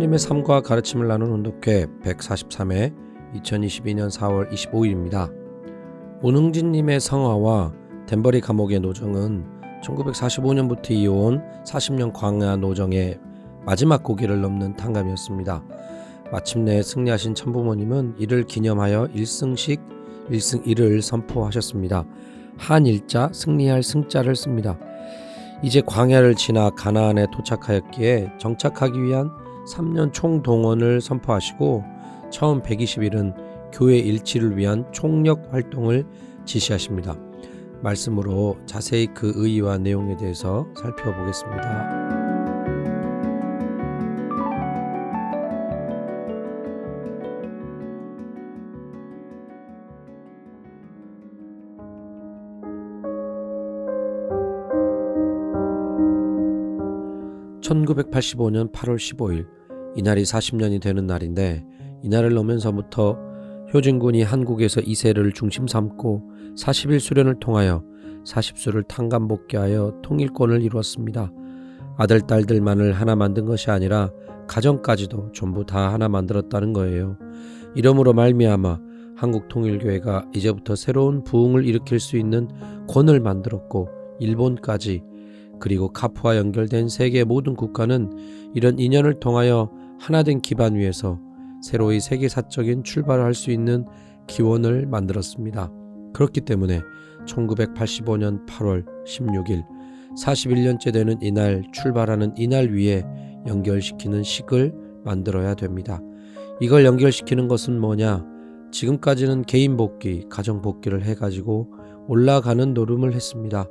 성령님의 삶과 가르침을 나눈 온독회 143회 2022년 4월 25일입니다. 오능진님의 성화와 덴버리 감옥의 노정은 1945년부터 이어온 40년 광야 노정의 마지막 고기를 넘는 탕감이었습니다. 마침내 승리하신 천부모님은 이를 기념하여 일승식 일승 일을 선포하셨습니다. 한 일자 승리할 승자를 씁니다. 이제 광야를 지나 가나안에 도착하였기에 정착하기 위한 3년 총동원을 선포하시고 처음 120일은 교회 일치를 위한 총력 활동을 지시하십니다. 말씀으로 자세히 그 의의와 내용에 대해서 살펴보겠습니다. (1985년 8월 15일) 이날이 40년이 되는 날인데 이날을 넘면서부터 효진군이 한국에서 이세를 중심 삼고 40일 수련을 통하여 40수를 탕감복귀하여 통일권을 이루었습니다. 아들 딸들만을 하나 만든 것이 아니라 가정까지도 전부 다 하나 만들었다는 거예요. 이러므로 말미암아 한국 통일교회가 이제부터 새로운 부흥을 일으킬 수 있는 권을 만들었고 일본까지 그리고 카프와 연결된 세계 모든 국가는 이런 인연을 통하여 하나된 기반 위에서 새로이 세계사적인 출발을 할 수 있는 기원을 만들었습니다. 그렇기 때문에 1985년 8월 16일 41년째 되는 이날 출발하는 이날 위에 연결시키는 식을 만들어야 됩니다. 이걸 연결시키는 것은 뭐냐? 지금까지는 개인 복귀, 가정 복귀를 해가지고 올라가는 노름을 했습니다.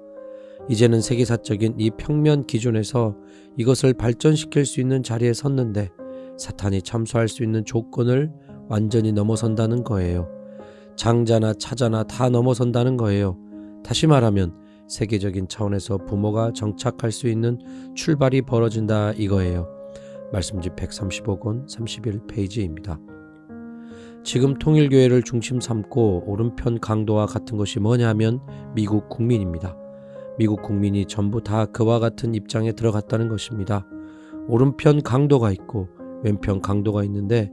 이제는 세계사적인 이 평면 기준에서 이것을 발전시킬 수 있는 자리에 섰는데 사탄이 참수할 수 있는 조건을 완전히 넘어선다는 거예요. 장자나 차자나 다 넘어선다는 거예요. 다시 말하면 세계적인 차원에서 부모가 정착할 수 있는 출발이 벌어진다 이거예요. 말씀집 135권 31페이지입니다. 지금 통일교회를 중심 삼고 오른편 강도와 같은 것이 뭐냐면 미국 국민입니다. 미국 국민이 전부 다 그와 같은 입장에 들어갔다는 것입니다. 오른편 강도가 있고 왼편 강도가 있는데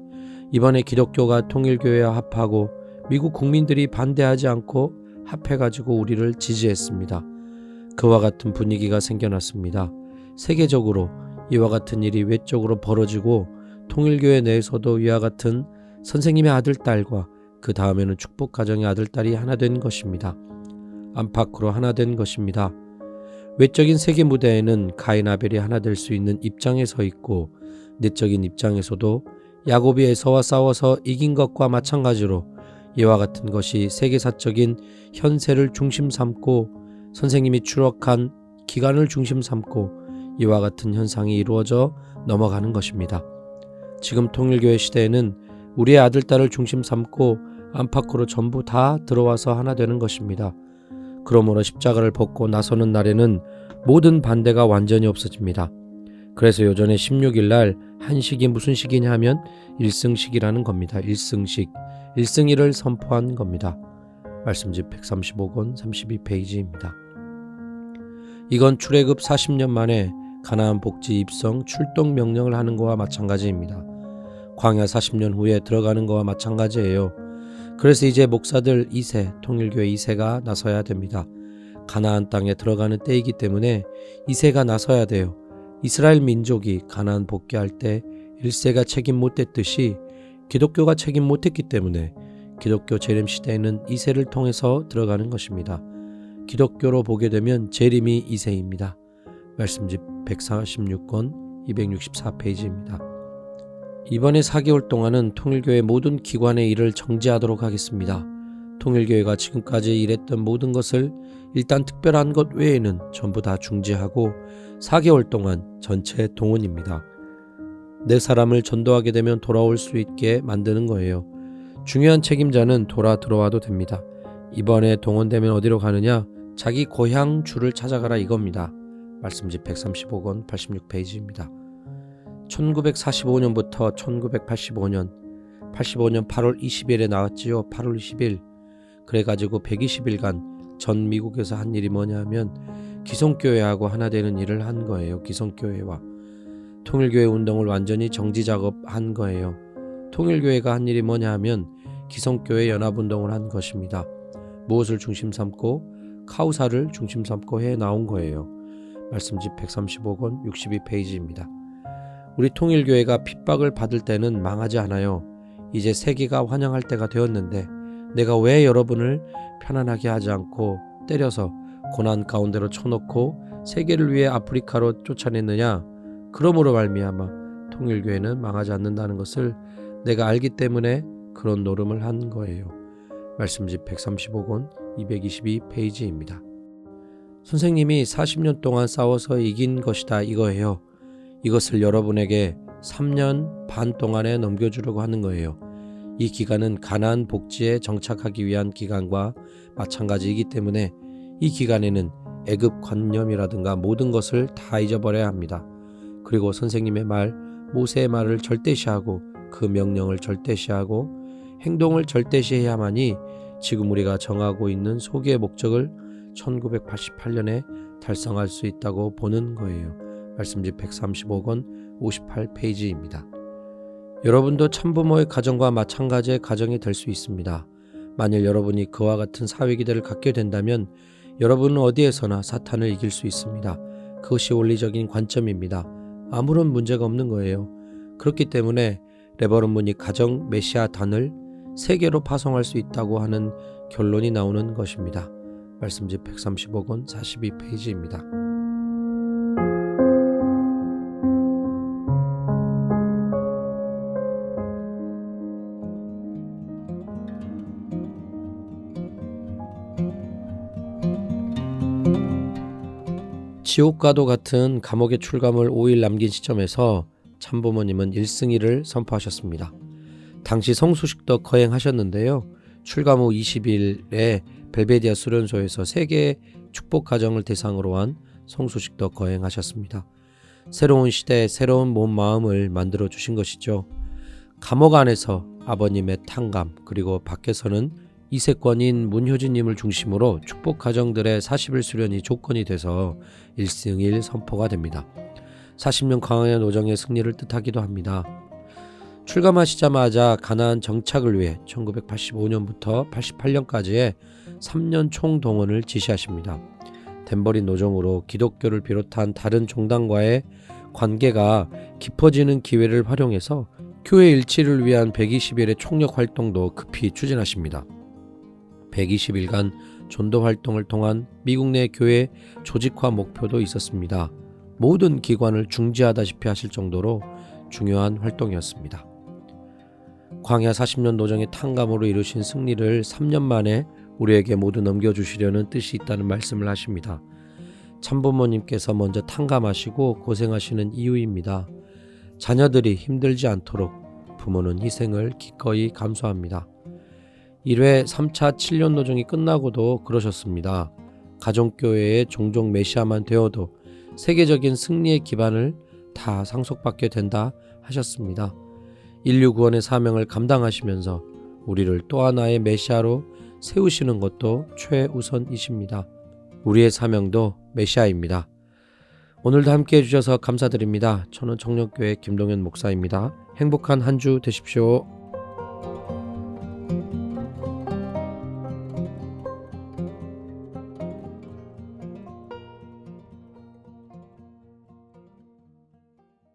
이번에 기독교가 통일교회와 합하고 미국 국민들이 반대하지 않고 합해가지고 우리를 지지했습니다. 그와 같은 분위기가 생겨났습니다. 세계적으로 이와 같은 일이 외적으로 벌어지고 통일교회 내에서도 이와 같은 선생님의 아들 딸과 그 다음에는 축복 가정의 아들 딸이 하나 된 것입니다. 안팎으로 하나 된 것입니다. 외적인 세계 무대에는 가인 아벨이 하나 될 수 있는 입장에 서 있고 내적인 입장에서도 야곱이 에서와 싸워서 이긴 것과 마찬가지로 이와 같은 것이 세계사적인 현세를 중심 삼고 선생님이 추락한 기간을 중심 삼고 이와 같은 현상이 이루어져 넘어가는 것입니다. 지금 통일교회 시대에는 우리의 아들, 딸을 중심 삼고 안팎으로 전부 다 들어와서 하나 되는 것입니다. 그러므로 십자가를 벗고 나서는 날에는 모든 반대가 완전히 없어집니다. 그래서 요전에 16일 날 한식이 무슨 식이냐 하면 일승식이라는 겁니다. 일승식. 일승일을 선포한 겁니다. 말씀집 135권 32페이지입니다. 이건 출애굽 40년 만에 가나안 복지 입성 출동 명령을 하는 거와 마찬가지입니다. 광야 40년 후에 들어가는 거와 마찬가지예요. 그래서 이제 목사들 2세, 통일교회 2세가 나서야 됩니다. 가나안 땅에 들어가는 때이기 때문에 2세가 나서야 돼요. 이스라엘 민족이 가나안 복귀할 때 1세가 책임 못했듯이 기독교가 책임 못했기 때문에 기독교 재림 시대에는 2세를 통해서 들어가는 것입니다. 기독교로 보게 되면 재림이 2세입니다. 말씀집 146권 264페이지입니다. 이번에 4개월 동안은 통일교회 모든 기관의 일을 정지하도록 하겠습니다. 통일교회가 지금까지 일했던 모든 것을 일단 특별한 것 외에는 전부 다 중지하고 4개월 동안 전체 동원입니다. 내 사람을 전도하게 되면 돌아올 수 있게 만드는 거예요. 중요한 책임자는 돌아 들어와도 됩니다. 이번에 동원되면 어디로 가느냐? 자기 고향 주를 찾아가라 이겁니다. 말씀집 135권 86페이지입니다. 1945년부터 1985년 85년 8월 20일에 나왔지요. 8월 20일. 그래가지고 120일간 전 미국에서 한 일이 뭐냐면 기성교회하고 하나 되는 일을 한 거예요. 기성교회와 통일교회 운동을 완전히 정지 작업한 거예요. 통일교회가 한 일이 뭐냐 하면 기성교회 연합운동을 한 것입니다. 무엇을 중심 삼고 카우사를 중심 삼고 해 나온 거예요. 말씀집 135권 62페이지입니다. 우리 통일교회가 핍박을 받을 때는 망하지 않아요. 이제 세계가 환영할 때가 되었는데 내가 왜 여러분을 편안하게 하지 않고 때려서 고난 가운데로 쳐놓고 세계를 위해 아프리카로 쫓아냈느냐? 그러므로 말미암아 통일교회는 망하지 않는다는 것을 내가 알기 때문에 그런 노름을 한 거예요. 말씀집 135권 222페이지입니다. 선생님이 40년 동안 싸워서 이긴 것이다 이거예요. 이것을 여러분에게 3년 반 동안에 넘겨주려고 하는 거예요. 이 기간은 가난 복지에 정착하기 위한 기간과 마찬가지이기 때문에 이 기간에는 애급 관념이라든가 모든 것을 다 잊어버려야 합니다. 그리고 선생님의 말, 모세의 말을 절대시하고 그 명령을 절대시하고 행동을 절대시해야만이 지금 우리가 정하고 있는 소기의 목적을 1988년에 달성할 수 있다고 보는 거예요. 말씀집 135권 58페이지입니다. 여러분도 참부모의 가정과 마찬가지의 가정이 될 수 있습니다. 만일 여러분이 그와 같은 사회 기대를 갖게 된다면 여러분은 어디에서나 사탄을 이길 수 있습니다. 그것이 원리적인 관점입니다. 아무런 문제가 없는 거예요. 그렇기 때문에 레버런 문이 가정 메시아 단을 세계로 파송할 수 있다고 하는 결론이 나오는 것입니다. 말씀집 135권 42페이지입니다. 지옥과도 같은 감옥의 출감을 5일 남긴 시점에서 참부모님은 1승1을 선포하셨습니다. 당시 성수식도 거행하셨는데요. 출감 후 20일에 벨베디아 수련소에서 세계 축복 가정을 대상으로 한 성수식도 거행하셨습니다. 새로운 시대에 새로운 몸 마음을 만들어 주신 것이죠. 감옥 안에서 아버님의 탕감 그리고 밖에서는 이세권인 문효진님을 중심으로 축복 가정들의 40일 수련이 조건이 돼서 1승1 선포가 됩니다. 40년 광야의 노정의 승리를 뜻하기도 합니다. 출감하시자마자 가나안 정착을 위해 1985년부터 88년까지의 3년 총동원을 지시하십니다. 덴버린 노정으로 기독교를 비롯한 다른 종단과의 관계가 깊어지는 기회를 활용해서 교회 일치를 위한 120일의 총력 활동도 급히 추진하십니다. 120일간 전도 활동을 통한 미국 내 교회 조직화 목표도 있었습니다. 모든 기관을 중지하다시피 하실 정도로 중요한 활동이었습니다. 광야 40년 노정의 탕감으로 이루신 승리를 3년 만에 우리에게 모두 넘겨주시려는 뜻이 있다는 말씀을 하십니다. 참부모님께서 먼저 탕감하시고 고생하시는 이유입니다. 자녀들이 힘들지 않도록 부모는 희생을 기꺼이 감수합니다. 1회 3차 7년 노정이 끝나고도 그러셨습니다. 가정교회의 종종 메시아만 되어도 세계적인 승리의 기반을 다 상속받게 된다 하셨습니다. 인류 구원의 사명을 감당하시면서 우리를 또 하나의 메시아로 세우시는 것도 최우선이십니다. 우리의 사명도 메시아입니다. 오늘도 함께 해주셔서 감사드립니다. 저는 청년교회 김동현 목사입니다. 행복한 한 주 되십시오.